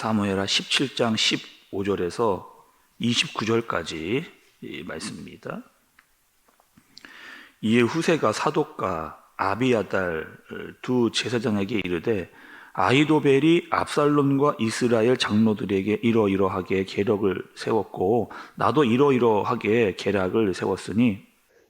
사무엘하 17장 15절에서 29절까지 이 말씀입니다. 이에 후세가 사독과 아비아달 두 제사장에게 이르되 아이도벨이 압살롬과 이스라엘 장로들에게 이러이러하게 계략을 세웠고 나도 이러이러하게 계략을 세웠으니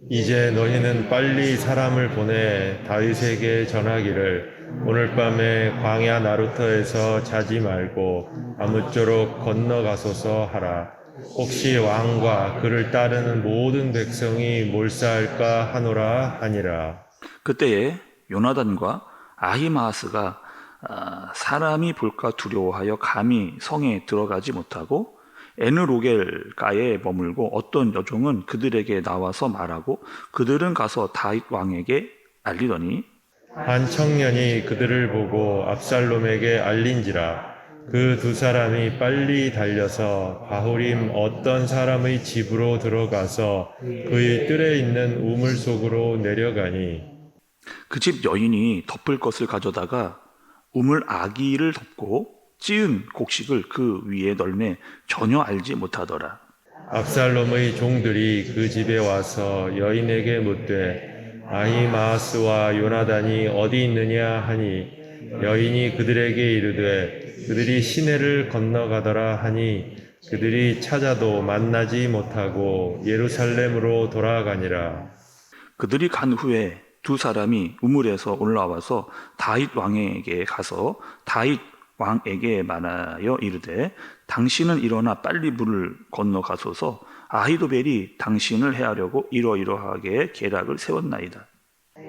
이제 너희는 빨리 사람을 보내 다윗에게 전하기를 오늘 밤에 광야 나루터에서 자지 말고 아무쪼록 건너가소서 하라. 혹시 왕과 그를 따르는 모든 백성이 몰사할까 하노라 하니라. 그때에 요나단과 아히마하스가 아, 사람이 볼까 두려워하여 감히 성에 들어가지 못하고 에느로겔가에 머물고 어떤 여종은 그들에게 나와서 말하고 그들은 가서 다윗 왕에게 알리더니 한 청년이 그들을 보고 압살롬에게 알린지라. 그 두 사람이 빨리 달려서 바후림 어떤 사람의 집으로 들어가서 그의 뜰에 있는 우물 속으로 내려가니 그 집 여인이 덮을 것을 가져다가 우물 아기를 덮고 찌은 곡식을 그 위에 널매 전혀 알지 못하더라. 압살롬의 종들이 그 집에 와서 여인에게 묻되 아히마스와 요나단이 어디 있느냐 하니 여인이 그들에게 이르되 그들이 시내를 건너가더라 하니 그들이 찾아도 만나지 못하고 예루살렘으로 돌아가니라. 그들이 간 후에 두 사람이 우물에서 올라와서 다윗 왕에게 가서 다윗 왕에게 말하여 이르되 당신은 일어나 빨리 물을 건너가소서 아히도벨이 당신을 해하려고 이러이러하게 계략을 세웠나이다.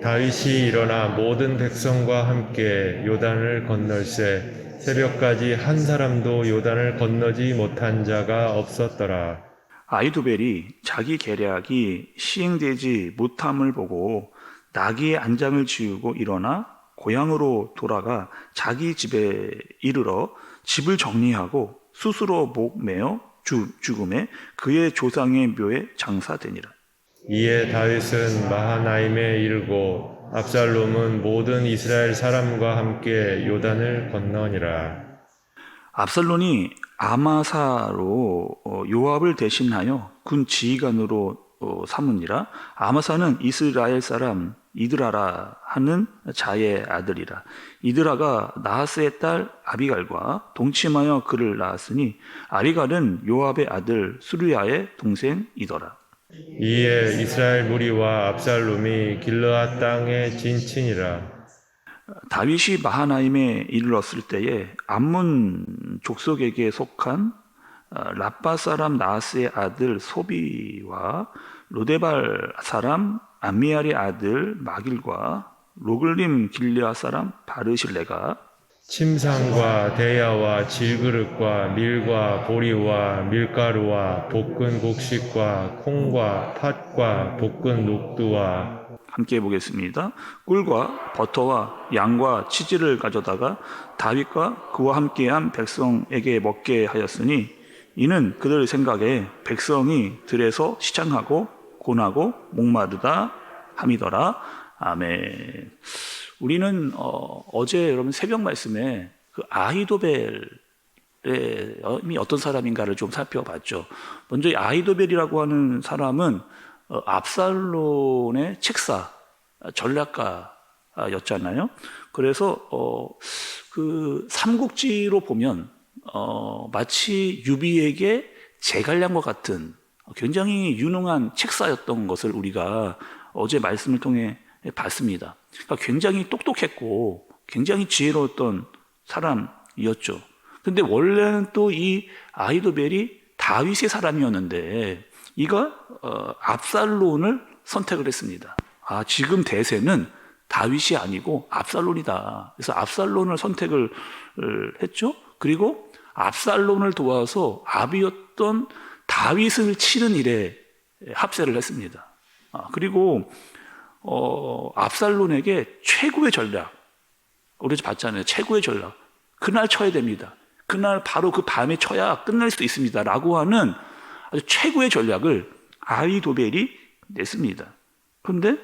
다윗이 일어나 모든 백성과 함께 요단을 건널새 새벽까지 한 사람도 요단을 건너지 못한 자가 없었더라. 아이도벨이 자기 계략이 시행되지 못함을 보고 나귀의 안장을 지우고 일어나 고향으로 돌아가 자기 집에 이르러 집을 정리하고 스스로 목 매어 주, 죽음에 그의 조상의 묘에 장사되니라. 이에 다윗은 마하나임에 이르고 압살롬은 모든 이스라엘 사람과 함께 요단을 건너니라. 압살론이 아마사로 어, 요압을 대신하여 군 지휘관으로 어, 삼으니라. 아마사는 이스라엘 사람 이드라라 하는 자의 아들이라. 이드라가 나하스의 딸 아비갈과 동침하여 그를 낳았으니 아비갈은 요압의 아들 수르야의 동생이더라. 이에 이스라엘 무리와 압살롬이 길르앗 땅에 진친이라. 다윗이 마하나임에 이르렀을 때에 암문 족속에게 속한 어, 라빠 사람 나하스의 아들 소비와 로데발 사람 암미알의 아들 마길과 로글림 길리아 사람 바르실레가 침상과 대야와 질그릇과 밀과 보리와 밀가루와 볶은 곡식과 콩과 팥과 볶은 녹두와 함께 보겠습니다. 꿀과 버터와 양과 치즈를 가져다가 다윗과 그와 함께한 백성에게 먹게 하였으니 이는 그들 생각에 백성이 들에서 시창하고 고나고 목마르다 함이더라. 아멘. 우리는 어, 제 여러분 새벽 말씀에 그 아히도벨 이 어떤 사람인가를 좀 살펴봤죠. 먼저 이 아히도벨이라고 하는 사람은 어, 압살론의 책사, 전략가였잖아요. 그래서 어, 그 삼국지로 보면 어, 마치 유비에게 제갈량과 같은 굉장히 유능한 책사였던 것을 우리가 어제 말씀을 통해 봤습니다. 그러니까 굉장히 똑똑했고 굉장히 지혜로웠던 사람이었죠. 근데 원래는 또 이 아이도벨이 다윗의 사람이었는데 이가 어, 압살론을 선택을 했습니다. 아 지금 대세는 다윗이 아니고 압살론이다. 그래서 압살론을 선택을 했죠. 그리고 압살론을 도와서 아비였던 다윗을 치는 일에 합세를 했습니다. 아, 그리고 어, 압살론에게 최고의 전략, 우리 봤잖아요. 최고의 전략. 그날 쳐야 됩니다. 그날 바로 그 밤에 쳐야 끝날 수도 있습니다. 라고 하는 아주 최고의 전략을 아이도벨이 냈습니다. 그런데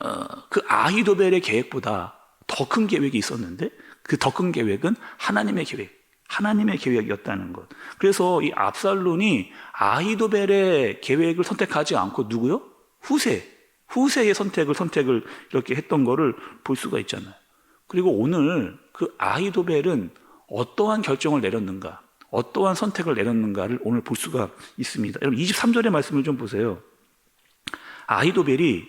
어, 그 아이도벨의 계획보다 더 큰 계획이 있었는데 그 더 큰 계획은 하나님의 계획, 하나님의 계획이었다는 것. 그래서 이 압살론이 아히도벨의 계획을 선택하지 않고 누구요? 후세. 후세의 선택을 선택을 이렇게 했던 거를 볼 수가 있잖아요. 그리고 오늘 그 아히도벨은 어떠한 결정을 내렸는가? 어떠한 선택을 내렸는가를 오늘 볼 수가 있습니다. 여러분 23절의 말씀을 좀 보세요. 아히도벨이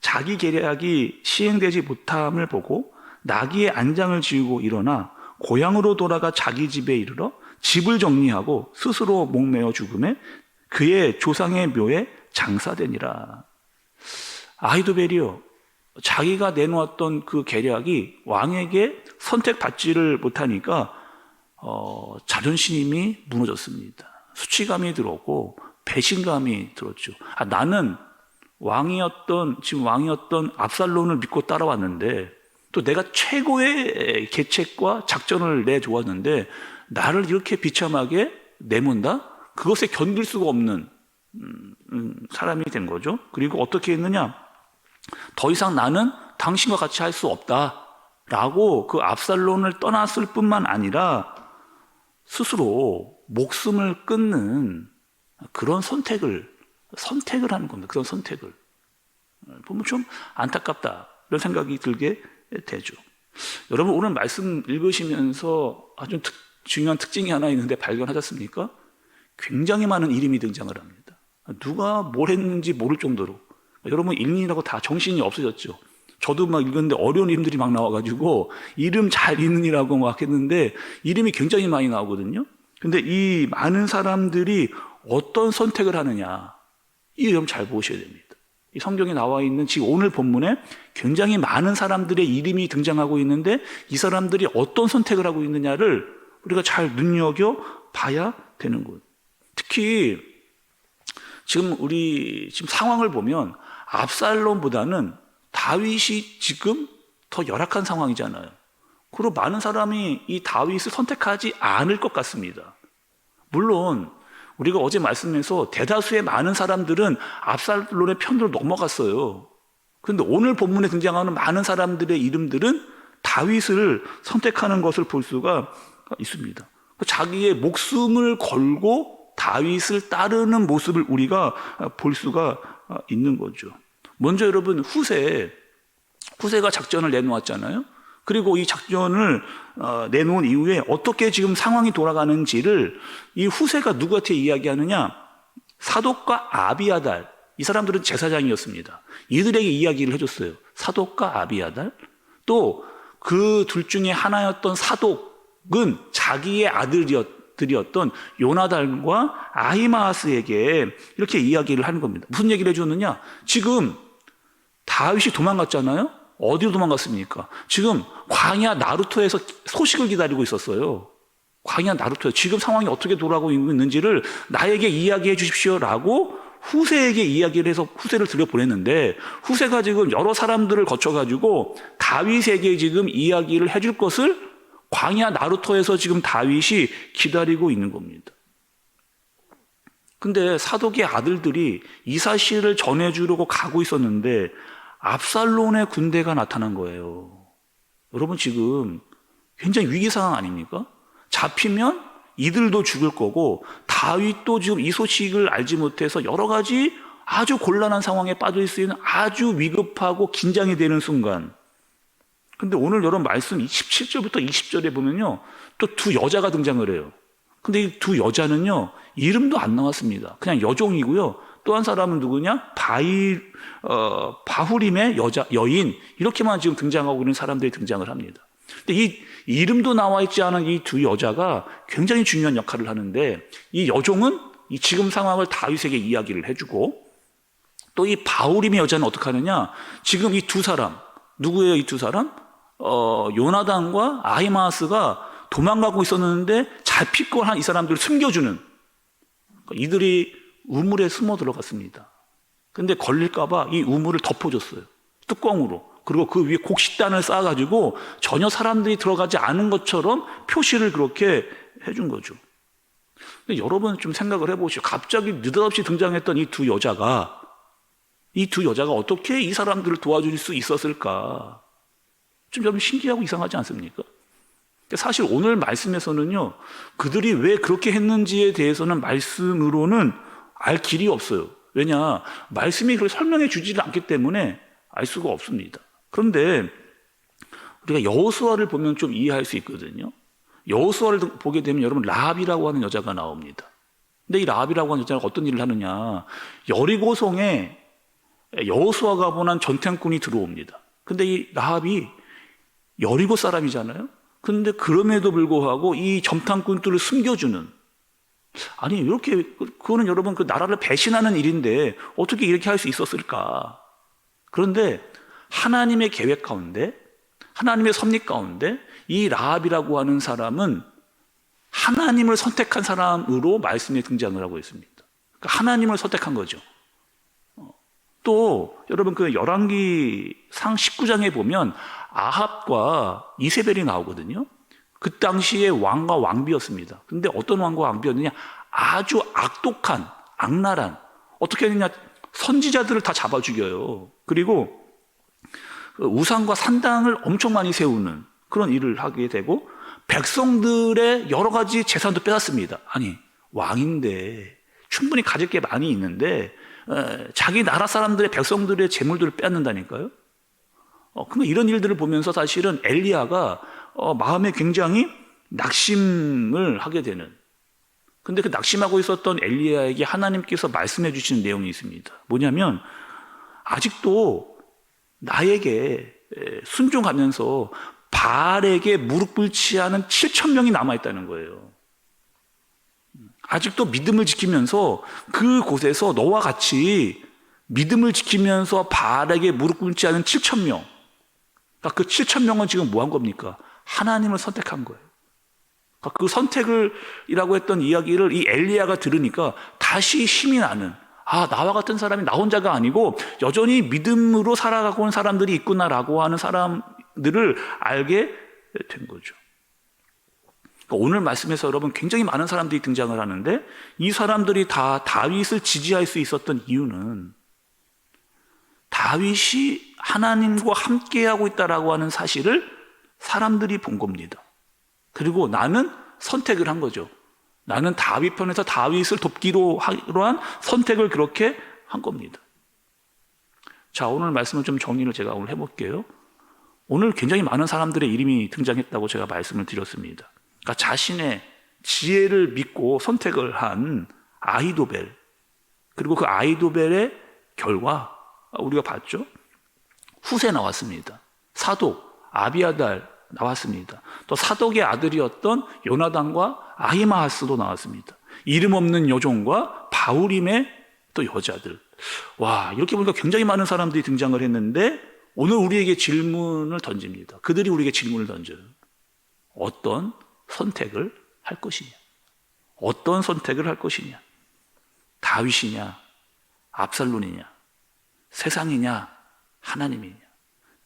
자기 계략이 시행되지 못함을 보고 나귀의 안장을 지우고 일어나 고향으로 돌아가 자기 집에 이르러 집을 정리하고 스스로 목매어 죽음에 그의 조상의 묘에 장사되니라. 아히도벨이요. 자기가 내놓았던 그 계략이 왕에게 선택받지를 못하니까 어, 자존심이 무너졌습니다. 수치감이 들었고 배신감이 들었죠. 아, 나는 왕이었던 지금 왕이었던 압살론을 믿고 따라왔는데 또 내가 최고의 계책과 작전을 내주었는데 나를 이렇게 비참하게 내몬다? 그것에 견딜 수가 없는 음, 음, 사람이 된 거죠. 그리고 어떻게 했느냐? 더 이상 나는 당신과 같이 할 수 없다. 라고 그 압살론을 떠났을 뿐만 아니라 스스로 목숨을 끊는 그런 선택을, 선택을 하는 겁니다. 그런 선택을. 보면 좀 안타깝다. 이런 생각이 들게 되죠. 여러분, 오늘 말씀 읽으시면서 아주 특, 중요한 특징이 하나 있는데 발견하셨습니까? 굉장히 많은 이름이 등장을 합니다. 누가 뭘 했는지 모를 정도로. 여러분, 읽느라고 다 정신이 없어졌죠. 저도 막 읽었는데 어려운 이름들이 막 나와가지고 이름 잘 읽느니라고 막 했는데 이름이 굉장히 많이 나오거든요. 근데 이 많은 사람들이 어떤 선택을 하느냐. 이 점 잘 보셔야 됩니다. 이 성경에 나와 있는 지금 오늘 본문에 굉장히 많은 사람들의 이름이 등장하고 있는데 이 사람들이 어떤 선택을 하고 있느냐를 우리가 잘 눈여겨 봐야 되는 것. 특히 지금 우리 지금 상황을 보면 압살롬보다는 다윗이 지금 더 열악한 상황이잖아요. 그리고 많은 사람이 이 다윗을 선택하지 않을 것 같습니다. 물론 우리가 어제 말씀에서 대다수의 많은 사람들은 압살롬의 편으로 넘어갔어요. 그런데 오늘 본문에 등장하는 많은 사람들의 이름들은 다윗을 선택하는 것을 볼 수가 있습니다. 자기의 목숨을 걸고 다윗을 따르는 모습을 우리가 볼 수가 있는 거죠. 먼저 여러분 후세 후세가 작전을 내놓았잖아요. 그리고 이 작전을 어, 내놓은 이후에 어떻게 지금 상황이 돌아가는지를 이 후세가 누구한테 이야기하느냐? 사독과 아비아달 이 사람들은 제사장이었습니다. 이들에게 이야기를 해줬어요. 사독과 아비아달 또 그 둘 중에 하나였던 사독은 자기의 아들이었던 요나단과 아히마스에게 이렇게 이야기를 하는 겁니다. 무슨 얘기를 해줬느냐? 지금 다윗이 도망갔잖아요. 어디로 도망갔습니까? 지금 광야 나루토에서 소식을 기다리고 있었어요. 광야 나루토에 지금 상황이 어떻게 돌아가고 있는지를 나에게 이야기해 주십시오라고 후세에게 이야기를 해서 후세를 들여보냈는데 후세가 지금 여러 사람들을 거쳐 가지고 다윗에게 지금 이야기를 해줄 것을 광야 나루토에서 지금 다윗이 기다리고 있는 겁니다. 근데 사독의 아들들이 이 사실을 전해주려고 가고 있었는데 압살론의 군대가 나타난 거예요. 여러분 지금 굉장히 위기 상황 아닙니까? 잡히면 이들도 죽을 거고 다윗도 지금 이 소식을 알지 못해서 여러 가지 아주 곤란한 상황에 빠져 있는 아주 위급하고 긴장이 되는 순간. 근데 오늘 여러분 말씀 17절부터 20절에 보면요. 또 두 여자가 등장을 해요. 근데 이 두 여자는요. 이름도 안 나왔습니다. 그냥 여종이고요. 또 한 사람은 누구냐? 바이 어, 바후림의 여자 여인 이렇게만 지금 등장하고 있는 사람들이 등장을 합니다. 근데 이 이름도 나와 있지 않은 이 두 여자가 굉장히 중요한 역할을 하는데 이 여종은 이 지금 상황을 다윗에게 이야기를 해주고 또 이 바후림의 여자는 어떻게 하느냐? 지금 이 두 사람 누구예요? 이 두 사람? 어, 요나단과 아히마스가 도망가고 있었는데 잡히고 한이 사람들을 숨겨주는 이들이 우물에 숨어 들어갔습니다. 근데 걸릴까봐 이 우물을 덮어줬어요. 뚜껑으로. 그리고 그 위에 곡식단을 쌓아가지고 전혀 사람들이 들어가지 않은 것처럼 표시를 그렇게 해준 거죠. 근데 여러분 좀 생각을 해보시오. 갑자기 느닷없이 등장했던 이 두 여자가 이 두 여자가 어떻게 이 사람들을 도와줄 수 있었을까? 좀 여러분 신기하고 이상하지 않습니까? 사실 오늘 말씀에서는요, 그들이 왜 그렇게 했는지에 대해서는 말씀으로는 알 길이 없어요. 왜냐, 말씀이 그걸 설명해 주지를 않기 때문에 알 수가 없습니다. 그런데 우리가 여호수아를 보면 좀 이해할 수 있거든요. 여호수아를 보게 되면 여러분 라합이라고 하는 여자가 나옵니다. 근데 이 라합이라고 하는 여자가 어떤 일을 하느냐? 여리고성에 여호수아가 보낸 전탱꾼이 들어옵니다. 근데 이 라합이 여리고 사람이잖아요. 근데 그럼에도 불구하고 이 점탕꾼들을 숨겨주는 아니 이렇게 그거는 여러분 그 나라를 배신하는 일인데 어떻게 이렇게 할 수 있었을까? 그런데 하나님의 계획 가운데 하나님의 섭리 가운데 이 라합이라고 하는 사람은 하나님을 선택한 사람으로 말씀에 등장을 하고 있습니다. 그러니까 하나님을 선택한 거죠. 어, 또 여러분 그 열왕기 상 19장에 보면 아합과 이세벨이 나오거든요. 그 당시에 왕과 왕비였습니다. 근데 어떤 왕과 왕비였느냐? 아주 악독한, 악랄한, 어떻게 했느냐? 선지자들을 다 잡아 죽여요. 그리고 그 우상과 산당을 엄청 많이 세우는 그런 일을 하게 되고 백성들의 여러 가지 재산도 빼앗습니다. 아니, 왕인데 충분히 가질 게 많이 있는데 에, 자기 나라 사람들의 백성들의 재물들을 빼앗는다니까요. 어, 그러니까 이런 일들을 보면서 사실은 엘리야가 어, 마음에 굉장히 낙심을 하게 되는. 근데 그 낙심하고 있었던 엘리야에게 하나님께서 말씀해 주시는 내용이 있습니다. 뭐냐면 아직도 나에게 에, 순종하면서 바알에게 무릎 꿇지 않은 7천 명이 남아 있다는 거예요. 아직도 믿음을 지키면서 그 곳에서 너와 같이 믿음을 지키면서 바알에게 무릎 꿇지 않은 7천 명. 그러니까 그 7천 명은 지금 뭐 한 겁니까? 하나님을 선택한 거예요. 그러니까 그 선택을 이라고 했던 이야기를 이 엘리야가 들으니까 다시 힘이 나는 아 나와 같은 사람이 나 혼자가 아니고 여전히 믿음으로 살아가고 온 사람들이 있구나라고 하는 사람들을 알게 된 거죠. 그러니까 오늘 말씀에서 여러분 굉장히 많은 사람들이 등장을 하는데 이 사람들이 다 다윗을 지지할 수 있었던 이유는 다윗이 하나님과 함께하고 있다라고 하는 사실을 사람들이 본 겁니다. 그리고 나는 선택을 한 거죠. 나는 다윗 편에서 다윗을 돕기로 한 선택을 그렇게 한 겁니다. 자, 오늘 말씀을 좀 정리를 제가 오늘 해볼게요. 오늘 굉장히 많은 사람들의 이름이 등장했다고 제가 말씀을 드렸습니다. 그러니까 자신의 지혜를 믿고 선택을 한 아이도벨, 그리고 그 아이도벨의 결과 우리가 봤죠. 후세 나왔습니다. 사독 아비아달 나왔습니다. 또 사독의 아들이었던 요나단과 아히마하스도 나왔습니다. 이름 없는 여종과 바우림의 또 여자들. 와, 이렇게 보니까 굉장히 많은 사람들이 등장을 했는데 오늘 우리에게 질문을 던집니다. 그들이 우리에게 질문을 던져요. 어떤 선택을 할 것이냐? 어떤 선택을 할 것이냐? 다윗이냐? 압살론이냐? 세상이냐? 하나님이냐?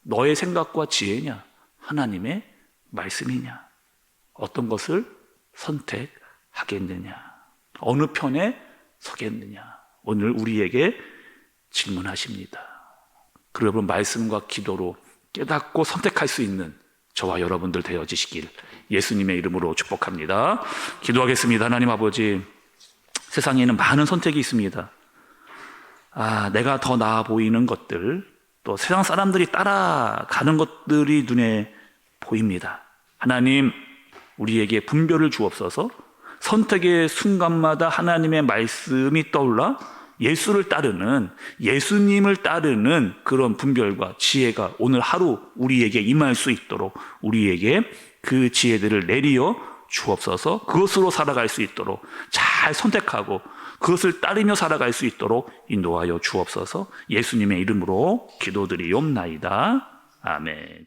너의 생각과 지혜냐? 하나님의 말씀이냐? 어떤 것을 선택하겠느냐? 어느 편에 서겠느냐? 오늘 우리에게 질문하십니다. 여러분 말씀과 기도로 깨닫고 선택할 수 있는 저와 여러분들 되어지시길 예수님의 이름으로 축복합니다. 기도하겠습니다. 하나님 아버지, 세상에는 많은 선택이 있습니다. 아, 내가 더 나아 보이는 것들, 또 세상 사람들이 따라가는 것들이 눈에 보입니다. 하나님, 우리에게 분별을 주옵소서 선택의 순간마다 하나님의 말씀이 떠올라 예수를 따르는, 예수님을 따르는 그런 분별과 지혜가 오늘 하루 우리에게 임할 수 있도록 우리에게 그 지혜들을 내리어 주옵소서 그것으로 살아갈 수 있도록 잘 선택하고 그것을 따르며 살아갈 수 있도록 인도하여 주옵소서 예수님의 이름으로 기도드리옵나이다. 아멘.